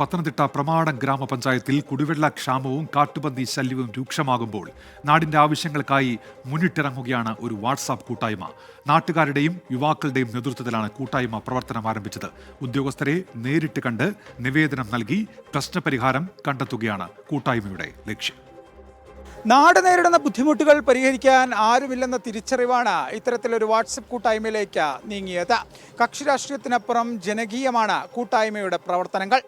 പത്തനംതിട്ട പ്രമാടം ഗ്രാമപഞ്ചായത്തിൽ കുടിവെള്ള ക്ഷാമവും കാട്ടുപന്നി ശല്യവും രൂക്ഷമാകുമ്പോൾ നാടിന്റെ ആവശ്യങ്ങൾക്കായി മുന്നിട്ടിറങ്ങുകയാണ് ഒരു വാട്സാപ്പ് കൂട്ടായ്മ. നാട്ടുകാരുടെയും യുവാക്കളുടെയും നേതൃത്വത്തിലാണ് കൂട്ടായ്മ പ്രവർത്തനം ആരംഭിച്ചത്. ഉദ്യോഗസ്ഥരെ നേരിട്ട് കണ്ട് നിവേദനം നൽകി പ്രശ്നപരിഹാരം കണ്ടെത്തുകയാണ് കൂട്ടായ്മയുടെ ലക്ഷ്യം. നാട് നേരിടുന്ന ബുദ്ധിമുട്ടുകൾ പരിഹരിക്കാൻ ആരുമില്ലെന്ന തിരിച്ചറിവാണ് ഇത്തരത്തിലൊരു വാട്സപ്പ് കൂട്ടായ്മയിലേക്ക് നീങ്ങിയത്. കക്ഷിരാഷ്ട്രീയത്തിനപ്പുറം ജനകീയമാണ് കൂട്ടായ്മയുടെ പ്രവർത്തനങ്ങൾ.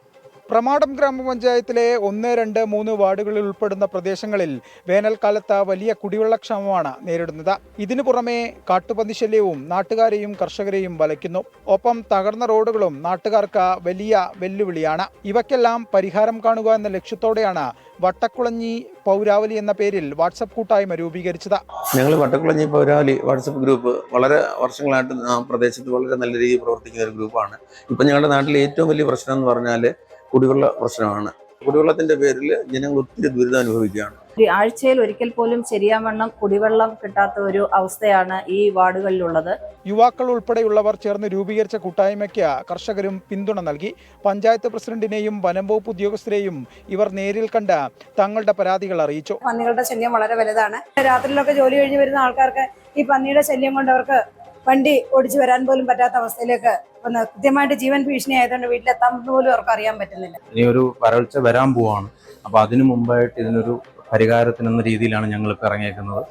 പ്രമാടം ഗ്രാമപഞ്ചായത്തിലെ ഒന്ന് രണ്ട് മൂന്ന് വാർഡുകളിൽ ഉൾപ്പെടുന്ന പ്രദേശങ്ങളിൽ വേനൽക്കാലത്ത് വലിയ കുടിവെള്ളക്ഷാമമാണ് നേരിടുന്നത്. ഇതിനു പുറമെ കാട്ടുപന്നി ശല്യവും നാട്ടുകാരെയും കർഷകരെയും വലയ്ക്കുന്നു. ഒപ്പം തകർന്ന റോഡുകളും നാട്ടുകാർക്ക് വലിയ വെല്ലുവിളിയാണ്. ഇവയ്ക്കെല്ലാം പരിഹാരം കാണുക എന്ന ലക്ഷ്യത്തോടെയാണ് വട്ടക്കുളഞ്ഞി പൗരാവലി എന്ന പേരിൽ വാട്സപ്പ് കൂട്ടായ്മ രൂപീകരിച്ചത്. ഞങ്ങൾ വട്ടക്കുളഞ്ഞി പൗരാവലി വാട്സപ്പ് ഗ്രൂപ്പ് വളരെ വർഷങ്ങളായിട്ട് പ്രദേശത്ത് വളരെ നല്ല രീതിയിൽ പ്രവർത്തിക്കുന്ന ഒരു ഗ്രൂപ്പാണ്. ഇപ്പം ഞങ്ങളുടെ നാട്ടിലെ ഏറ്റവും വലിയ പ്രശ്നം എന്ന് പറഞ്ഞാൽ കുടിവെള്ള പ്രശ്നമാണ്. കുടിവെള്ളത്തിന്റെ പേരിൽ ജനങ്ങൾ ഒത്തിരി ദുരിതം അനുഭവിക്കുകയാണ്. ആഴ്ചയിൽ ഒരിക്കൽ പോലും ശരിയാവണ്ണം കുടിവെള്ളം കിട്ടാത്ത ഒരു അവസ്ഥയാണ് ഈ വാർഡുകളിലുള്ളത്. യുവാക്കൾ ഉൾപ്പെടെയുള്ളവർ ചേർന്ന് രൂപീകരിച്ച കൂട്ടായ്മയ്ക്ക് കർഷകരും പിന്തുണ നൽകി. പഞ്ചായത്ത് പ്രസിഡന്റിനെയും വനം വകുപ്പ് ഉദ്യോഗസ്ഥരെയും ഇവർ നേരിൽ കണ്ട് തങ്ങളുടെ പരാതികൾ അറിയിച്ചു. പന്നികളുടെ ശല്യം വളരെ വലുതാണ്. രാത്രിയിലൊക്കെ ജോലി കഴിഞ്ഞ് വരുന്ന ആൾക്കാർക്ക് ഈ പന്നിയുടെ ശല്യം കൊണ്ട് അവർക്ക് വണ്ടി ഓടിച്ചു വരാൻ പോലും പറ്റാത്ത അവസ്ഥയിലേക്ക് വന്ന് കൃത്യമായിട്ട് ജീവൻ ഭീഷണി ആയതുകൊണ്ട് വീട്ടിലെത്താൻ പോലും അവർക്ക് അറിയാൻ പറ്റുന്നില്ല. ഇനി ഒരു വരൾച്ച വരാൻ പോവാണ്. അപ്പൊ അതിനു മുമ്പായിട്ട് ഇതിനൊരു പരിഹാരത്തിനെന്ന രീതിയിലാണ് ഞങ്ങൾ ഇപ്പൊ ഇറങ്ങിയേക്കുന്നത്.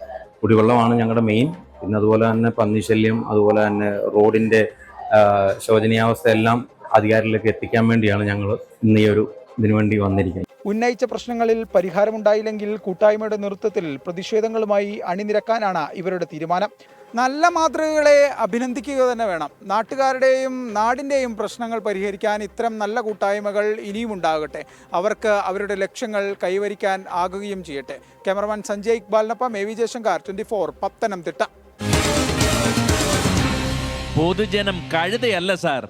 കുടിവെള്ളമാണ് ഞങ്ങളുടെ മെയിൻ പിന്നെ അതുപോലെ തന്നെ പന്നിശല്യം അതുപോലെ തന്നെ റോഡിന്റെ ശോചനീയാവസ്ഥ എല്ലാം അധികാരികളിലേക്ക് എത്തിക്കാൻ വേണ്ടിയാണ് ഞങ്ങൾ ഇന്ന് ഈ ഒരു ഇതിനു വേണ്ടി വന്നിരിക്കുന്നത്. ഉന്നയിച്ച പ്രശ്നങ്ങളിൽ പരിഹാരമുണ്ടായില്ലെങ്കിൽ കൂട്ടായ്മയുടെ നേതൃത്വത്തിൽ പ്രതിഷേധങ്ങളുമായി അണിനിരക്കാനാണ് ഇവരുടെ തീരുമാനം. നല്ല മാതൃകകളെ അഭിനന്ദിക്കുക തന്നെ വേണം. നാട്ടുകാരുടെയും നാടിന്റെയും പ്രശ്നങ്ങൾ പരിഹരിക്കാൻ ഇത്തരം നല്ല കൂട്ടായ്മകൾ ഇനിയും ഉണ്ടാകട്ടെ. അവർക്ക് അവരുടെ ലക്ഷ്യങ്ങൾ കൈവരിക്കാൻ ആകുകയും ചെയ്യട്ടെ. Cameraman Sanjay ഇക്ബാലിനൊപ്പം A V Jayashankar twenty four Pathanamthitta. പൊതുജനം കഴുതയല്ല സാർ.